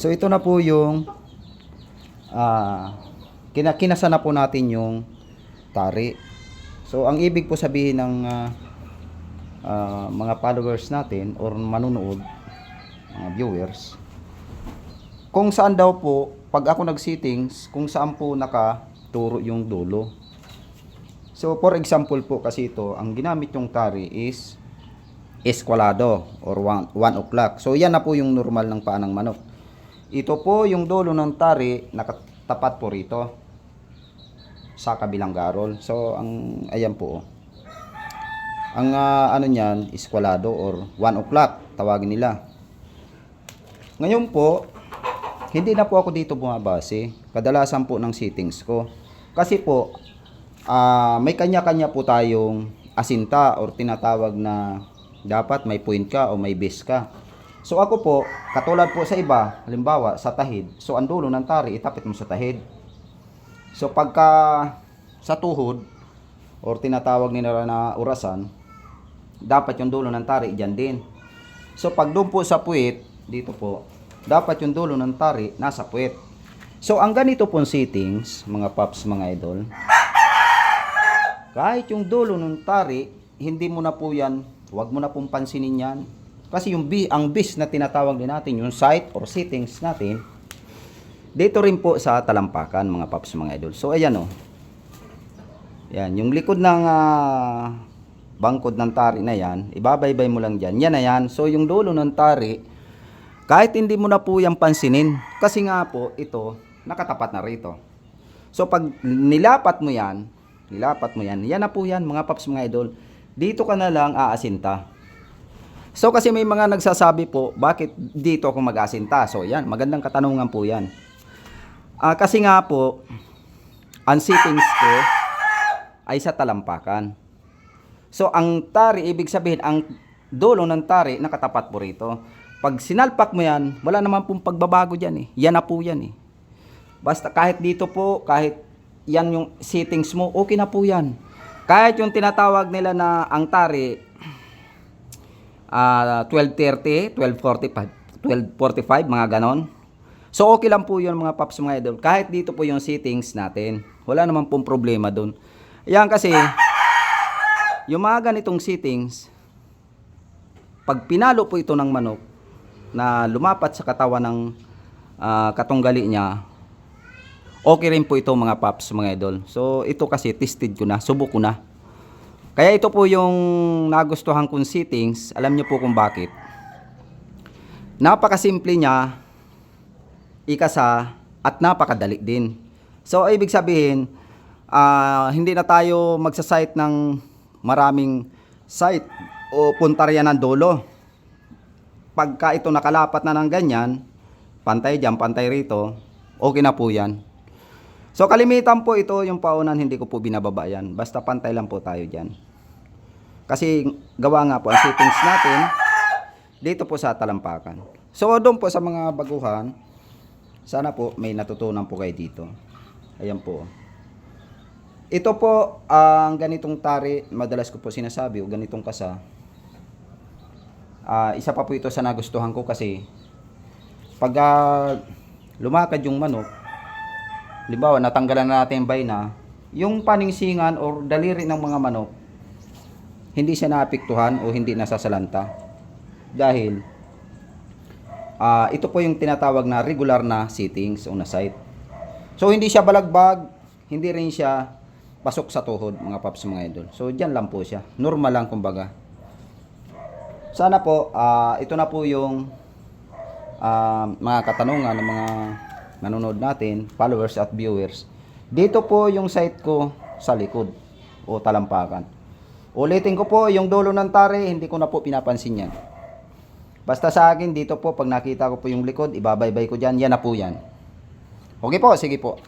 So ito na po yung ah kina kinasa na po natin yung tari. So ang ibig po sabihin ng ah, ah, mga followers natin or manunood, mga viewers, kung saan daw po, pag ako nag-settings, kung saan po nakaturo yung dulo. So for example po kasi ito, ang ginamit yung tari is eskwalado or 1 o'clock. So yan na po yung normal ng paa ng manok. Ito po yung dulo ng tari nakatapat po rito sa kabilang garol. So ang ayan po. oh. Ang ah, ano niyan, eskwalado or 1 o'clock tawagin nila. Ngayon po, hindi na po ako dito bumabase. Kadalasan po ng settings ko. Kasi po, ah, may kanya-kanya po tayong asinta or tinatawag na dapat may point ka o may base ka. So ako po, katulad po sa iba, halimbawa sa tahid, so ang dulo ng tari, itapit mo sa tahid. So pagka sa tuhod, or tinatawag nila na urasan, dapat yung dulo ng tari dyan din. So pag doon po sa puwit, dito po, dapat yung dulo ng tari nasa puwit. So ang ganito pong settings, mga paps, mga idol, kahit yung dulo ng tari, hindi mo na po yan, huwag mo na pong pansinin yan. Kasi yung bi, ang bis na tinatawag din natin, yung site or settings natin, dito rin po sa talampakan, mga paps, mga idol. So ayan o. Yan, yung likod ng ah, bangkod ng tari na yan, ibabaybay mo lang dyan. Yan na yan. So yung dulo ng tari, kahit hindi mo na po yan pansinin, kasi nga po, ito, nakatapat na rito. So pag nilapat mo yan, nilapat mo yan, yan na po yan, mga paps, mga idol. Dito ka na lang aasinta. So kasi may mga nagsasabi po, bakit dito ako mag-asinta? So yan, magandang katanungan po yan. Ah, kasi nga po, ang settings ko ay sa talampakan. So ang tari, ibig sabihin, ang dulo ng tari nakatapat po rito. Pag sinalpak mo yan, wala naman pong pagbabago dyan eh. Yan na po yan eh. Basta kahit dito po, kahit yan yung settings mo, okay na po yan. Kahit yung tinatawag nila na ang tari, ah 12.30, 12.45, 12.45, mga ganon. So okay lang po yun mga paps mga idol. Kahit dito po yung settings natin. Wala naman pong problema doon. Yan kasi, yung mga ganitong settings, pag pinalo po ito ng manok, na lumapat sa katawan ng ah, katunggali niya, okay rin po ito mga paps mga idol. So ito kasi tested ko na, subok ko na. Kaya ito po yung nagustuhan kong settings. Alam niyo po kung bakit. Napakasimple niya, ikasa, at napakadali din. So, ibig sabihin, ah, hindi na tayo magsasite ng maraming site o puntarya ng dolo. Pagka ito nakalapat na ng ganyan, pantay dyan, pantay rito, okay na po yan. So kalimitan po ito yung paunan hindi ko po binababa yan. Basta pantay lang po tayo dyan. Kasi gawa nga po ang settings natin dito po sa talampakan. So doon po sa mga baguhan, sana po may natutunan po kayo dito. Ayan po. Ito po ang ganitong tari, madalas ko po sinasabi, o ganitong kasa. Ah, isa pa po ito sa nagustuhan ko kasi pag ah, lumakad yung manok, Halimbawa, natanggalan na natin yung bayna, yung paningsingan or daliri ng mga manok, hindi siya naapektuhan o hindi nasasalanta. Dahil, ah ito po yung tinatawag na regular na settings o na site. So, hindi siya balagbag, hindi rin siya pasok sa tuhod, mga paps, mga idol. So, dyan lang po siya. Normal lang, kumbaga. Sana po, ah ito na po yung ah, mga katanungan ng mga nanonood natin, followers at viewers. Dito po yung site ko sa likod o talampakan. Ulitin ko po, yung dulo ng tare, hindi ko na po pinapansin yan. Basta sa akin, dito po, pag nakita ko po yung likod, ibabaybay ko dyan, yan na po yan. Okay po, sige po.